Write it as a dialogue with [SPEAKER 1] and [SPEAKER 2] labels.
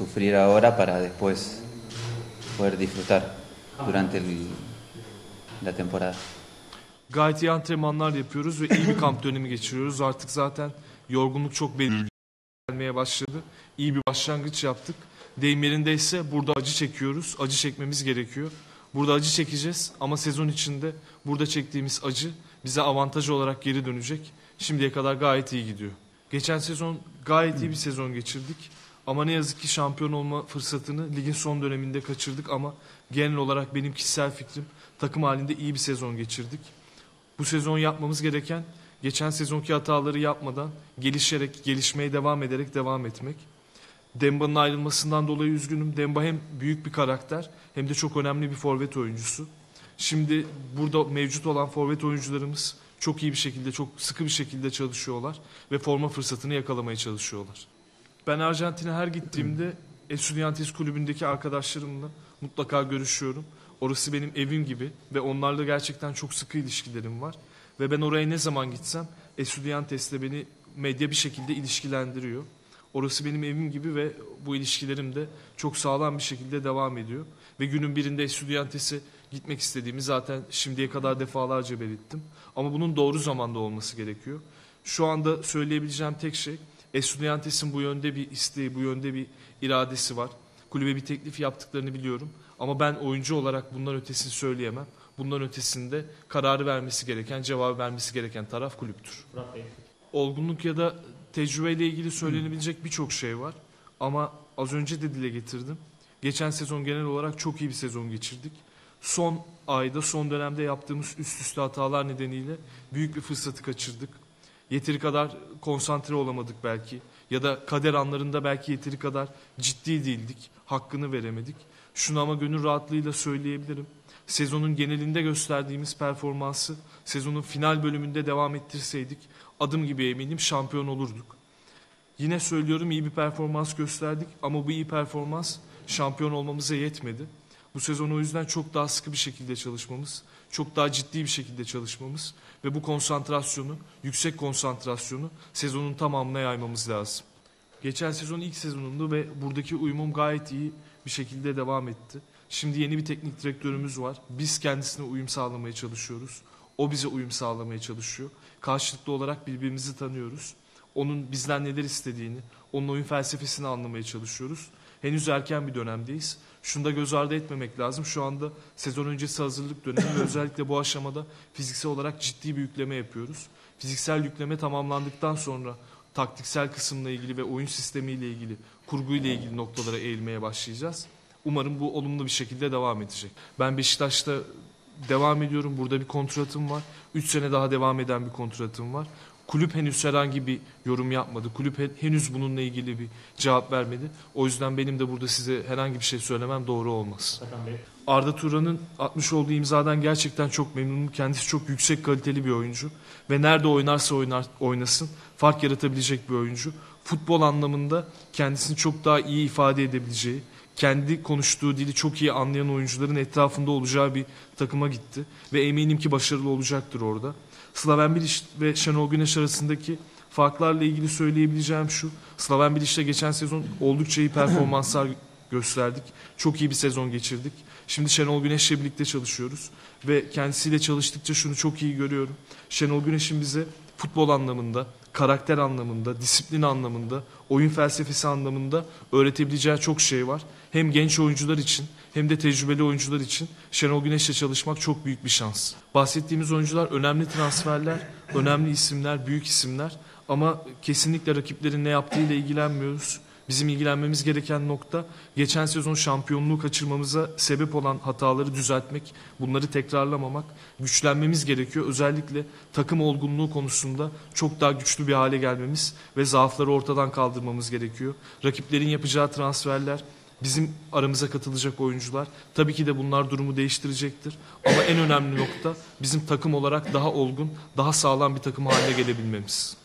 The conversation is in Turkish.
[SPEAKER 1] sufrir ahora para después poder disfrutar durante el- la temporada.
[SPEAKER 2] Gayet iyi antrenmanlar yapıyoruz ve iyi bir kamp dönemi geçiriyoruz. Artık zaten yorgunluk çok belli gelmeye başladı. İyi bir başlangıç yaptık. Deyim yerindeyse burada acı çekiyoruz. Acı çekmemiz gerekiyor. Burada acı çekeceğiz ama sezon içinde burada çektiğimiz acı bize avantaj olarak geri dönecek. Şimdiye kadar gayet iyi gidiyor. Geçen sezon gayet iyi bir sezon geçirdik. Ama ne yazık ki şampiyon olma fırsatını ligin son döneminde kaçırdık ama genel olarak benim kişisel fikrim takım halinde iyi bir sezon geçirdik. Bu sezon yapmamız gereken geçen sezonki hataları yapmadan gelişerek, gelişmeye devam ederek devam etmek. Demba'nın ayrılmasından dolayı üzgünüm. Demba hem büyük bir karakter hem de çok önemli bir forvet oyuncusu. Şimdi burada mevcut olan forvet oyuncularımız çok iyi bir şekilde, çok sıkı bir şekilde çalışıyorlar ve forma fırsatını yakalamaya çalışıyorlar. Ben Arjantin'e her gittiğimde Estudiantes kulübündeki arkadaşlarımla mutlaka görüşüyorum. Orası benim evim gibi ve onlarla gerçekten çok sıkı ilişkilerim var. Ve ben oraya ne zaman gitsem Estudiantes'le beni medya bir şekilde ilişkilendiriyor. Orası benim evim gibi ve bu ilişkilerim de çok sağlam bir şekilde devam ediyor. Ve günün birinde Estudiantes'e gitmek istediğimi zaten şimdiye kadar defalarca belirttim. Ama bunun doğru zamanda olması gerekiyor. Şu anda söyleyebileceğim tek şey Estudiantes'in bu yönde bir isteği, bu yönde bir iradesi var. Kulübe bir teklif yaptıklarını biliyorum. Ama ben oyuncu olarak bundan ötesini söyleyemem. Bundan ötesinde kararı vermesi gereken, cevabı vermesi gereken taraf kulüptür. Olgunluk ya da tecrübeyle ilgili söylenebilecek birçok şey var. Ama az önce de dile getirdim. Geçen sezon genel olarak çok iyi bir sezon geçirdik. Son ayda, son dönemde yaptığımız üst üste hatalar nedeniyle büyük bir fırsatı kaçırdık. Yeteri kadar konsantre olamadık belki. Ya da kader anlarında belki yeteri kadar ciddi değildik. Hakkını veremedik. Şunu ama gönül rahatlığıyla söyleyebilirim. Sezonun genelinde gösterdiğimiz performansı sezonun final bölümünde devam ettirseydik adım gibi eminim şampiyon olurduk. Yine söylüyorum iyi bir performans gösterdik ama bu iyi performans şampiyon olmamıza yetmedi. Bu sezon o yüzden çok daha sıkı bir şekilde çalışmamız, çok daha ciddi bir şekilde çalışmamız ve bu konsantrasyonu, yüksek konsantrasyonu sezonun tamamına yaymamız lazım. Geçen sezon ilk sezonumdu ve buradaki uyumum gayet iyi bir şekilde devam etti. Şimdi yeni bir teknik direktörümüz var. Biz kendisine uyum sağlamaya çalışıyoruz. O bize uyum sağlamaya çalışıyor. Karşılıklı olarak birbirimizi tanıyoruz. Onun bizden neler istediğini, onun oyun felsefesini anlamaya çalışıyoruz. Henüz erken bir dönemdeyiz. Şunu da göz ardı etmemek lazım. Şu anda sezon öncesi hazırlık dönemi özellikle bu aşamada fiziksel olarak ciddi bir yükleme yapıyoruz. Fiziksel yükleme tamamlandıktan sonra taktiksel kısımla ilgili ve oyun sistemiyle ilgili, kurguyla ilgili noktalara eğilmeye başlayacağız. Umarım bu olumlu bir şekilde devam edecek. Ben Beşiktaş'ta devam ediyorum. Burada bir kontratım var. 3 sene daha devam eden bir kontratım var. Kulüp henüz herhangi bir yorum yapmadı. Kulüp he- henüz bununla ilgili bir cevap vermedi. O yüzden benim de burada size herhangi bir şey söylemem doğru olmaz. Arda Turan'ın atmış olduğu imzadan gerçekten çok memnunum. Kendisi çok yüksek kaliteli bir oyuncu. Ve nerede oynarsa oynar, oynasın fark yaratabilecek bir oyuncu. Futbol anlamında kendisini çok daha iyi ifade edebileceği, kendi konuştuğu dili çok iyi anlayan oyuncuların etrafında olacağı bir takıma gitti. Ve eminim ki başarılı olacaktır orada. Slaven Bilic ve Şenol Güneş arasındaki farklarla ilgili söyleyebileceğim şu. Slaven Bilic'le geçen sezon oldukça iyi performanslar gösterdik. Çok iyi bir sezon geçirdik. Şimdi Şenol Güneş'le birlikte çalışıyoruz. Ve kendisiyle çalıştıkça şunu çok iyi görüyorum. Şenol Güneş'in bize futbol anlamında, karakter anlamında, disiplin anlamında, oyun felsefesi anlamında öğretebileceği çok şey var. Hem genç oyuncular için hem de tecrübeli oyuncular için Şenol Güneş'le çalışmak çok büyük bir şans. Bahsettiğimiz oyuncular önemli transferler, önemli isimler, büyük isimler ama kesinlikle rakiplerin ne yaptığıyla ilgilenmiyoruz. Bizim ilgilenmemiz gereken nokta geçen sezon şampiyonluğu kaçırmamıza sebep olan hataları düzeltmek, bunları tekrarlamamak, güçlenmemiz gerekiyor. Özellikle takım olgunluğu konusunda çok daha güçlü bir hale gelmemiz ve zaafları ortadan kaldırmamız gerekiyor. Rakiplerin yapacağı transferler, bizim aramıza katılacak oyuncular tabii ki de bunlar durumu değiştirecektir. Ama en önemli nokta bizim takım olarak daha olgun, daha sağlam bir takım haline gelebilmemiz.